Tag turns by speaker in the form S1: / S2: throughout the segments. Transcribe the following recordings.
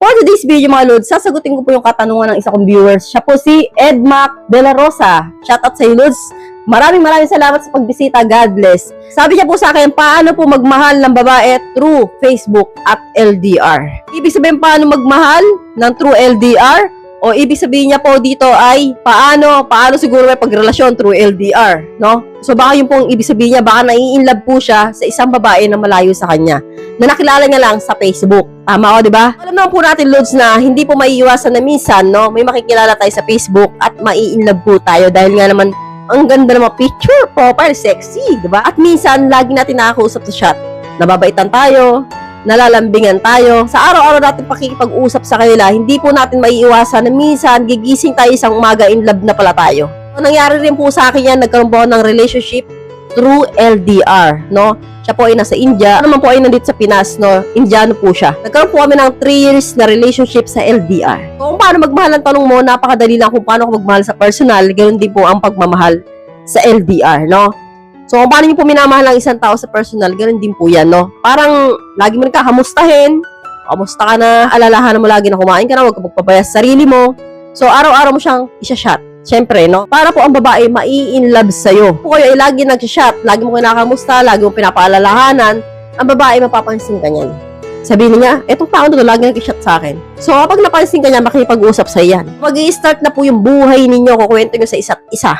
S1: For today's video mga Lods, sasagutin ko po yung katanungan ng isa kong viewers. Siya po si Edmac De La Rosa. Shout out sa iyo Lods. Maraming maraming salamat sa pagbisita. God bless. Sabi niya po sa akin, paano po magmahal ng babae through Facebook at LDR? Ibig sabihin paano magmahal ng through LDR? O ibig sabihin niya po dito ay paano, paano siguro may pagrelasyon through LDR, no? So baka yung pong ibig sabihin niya, baka nai-inlove po siya sa isang babae na malayo sa kanya na nakilala niya lang sa Facebook. Tama o, di ba? Alam naman po natin, Lods, na hindi po maiiwasan na minsan, no? May makikilala tayo sa Facebook at mai-inlove po tayo dahil nga naman ang ganda ng mga picture, profile, sexy, di ba? At minsan, lagi natin nakakausap sa chat. Nababaitan tayo, nalalambingan tayo. Sa araw-araw natin pakikipag-usap sa kanila, hindi po natin maiiwasan na minsan gigising tayo isang umaga in love na pala tayo. So, nangyari rin po sa akin yan, nagkaroon po ng relationship through LDR, no? Siya po ay nasa India. Ano naman po ay nandito sa Pinas, no? Indiano po siya. Nagkaroon po kami ng 3 years na relationship sa LDR. Kung paano magmahal tanong mo, napakadali lang kung paano magmahal sa personal, ganoon din po ang pagmamahal sa LDR, no? So, kung paano niyo po minamahal ang isang tao sa personal, ganoon din po yan, no? Parang, lagi mo nagkakamustahin, kamusta ka na, alalahan mo lagi na kumain ka na, huwag ka magpapaya sa sarili mo. So, araw-araw mo siyang isa-shot. Siyempre, no? Para po ang babae mai-in-love sa'yo. Kung kayo ay lagi nag-shot, lagi mo kinakamusta, lagi mo pinapaalalahanan, ang babae mapapansin ka niyan. Sabihin niya, etong tao na lagi nag-shot sa akin. So, kapag napansin ka niya, makipag-usap sa yan. mag start na po yung buhay ninyo, kukwento nyo sa isa't isa.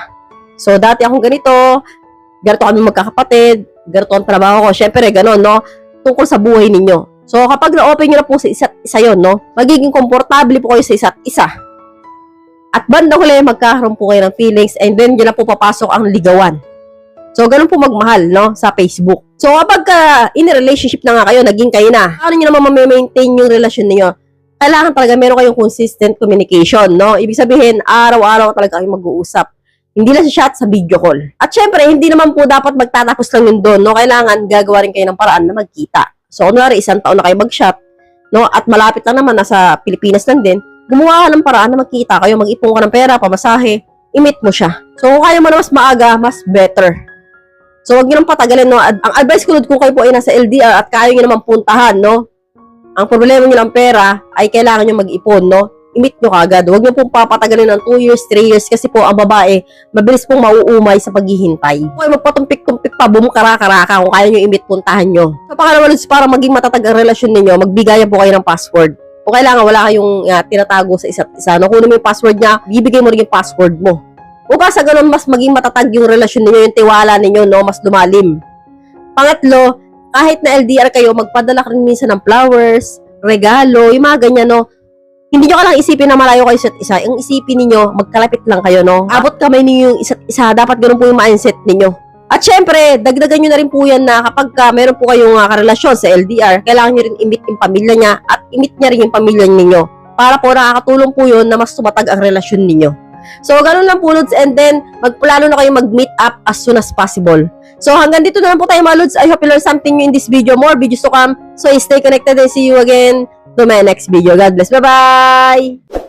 S1: So, dati akong ganito, ganito kami magkakapatid, ganito ang trabaho ko. Siyempre, ganon, no? Tungkol sa buhay ninyo. So, kapag na-open nyo na po sa isa't isa yon no? Magiging komportable po kayo sa isa't isa. At bandang huli, magkakaroon po kayo ng feelings and then yun na po papasok ang ligawan. So, ganun po magmahal, no? Sa Facebook. So, kapag ka in a relationship na nga kayo, naging kayo na, paano nyo naman ma-maintain yung relasyon niyo Kailangan talaga meron kayong consistent communication, no? Ibig sabihin, araw-araw talaga kayong mag-uusap. Hindi lang sa chat, sa video call. At syempre, hindi naman po dapat magtatapos lang yun doon, no? Kailangan gagawa rin kayo ng paraan na magkita. So, kunwari, isang taon na kayo mag-chat, no? At malapit lang naman, nasa Pilipinas lang din, gumawa ka ng paraan na magkita kayo, mag-ipon ka ng pera, pamasahe, i-meet mo siya. So, kung kaya mo na mas maaga, mas better. So, wag niyo nang patagalin, no? Ad- Ang advice ko, kung kayo po ay nasa LDR at kaya niyo naman puntahan, no? Ang problema niyo ng pera ay kailangan niyo mag-ipon, no? I-meet niyo kagad. Huwag niyo pong papatagalin ng 2 years, 3 years kasi po ang babae, mabilis pong mauumay sa paghihintay. Kayo magpatumpik-tumpik pa, bumukara-karaka kung kaya niyo i-meet, puntahan niyo. So, Lord, para maging matatag ang relasyon ninyo, magbigayan po kayo ng password. Kung kailangan wala kayong uh, tinatago sa isa't isa, no? kunin mo yung password niya, bibigay mo rin yung password mo. Upang sa ganun, mas maging matatag yung relasyon ninyo, yung tiwala ninyo, no? mas lumalim. Pangatlo, kahit na LDR kayo, magpadala ka rin minsan ng flowers, regalo, yung mga ganyan, no? Hindi nyo ka lang isipin na malayo kayo isa't isa. Yung isipin ninyo, magkalapit lang kayo, no? Abot kamay ninyo yung isa't isa. Dapat ganun po yung mindset ninyo. At syempre, dagdagan nyo na rin po yan na kapag ka meron po kayong uh, karelasyon sa LDR, kailangan nyo rin i-meet yung pamilya niya at i-meet niya rin yung pamilya ninyo. Para po nakakatulong po yun na mas tumatag ang relasyon ninyo. So, ganun lang po, Lods. And then, magplano na kayo mag-meet up as soon as possible. So, hanggang dito na lang po tayo, mga Lods. I hope you learned something new in this video. More videos to come. So, stay connected and see you again to my next video. God bless. Bye-bye!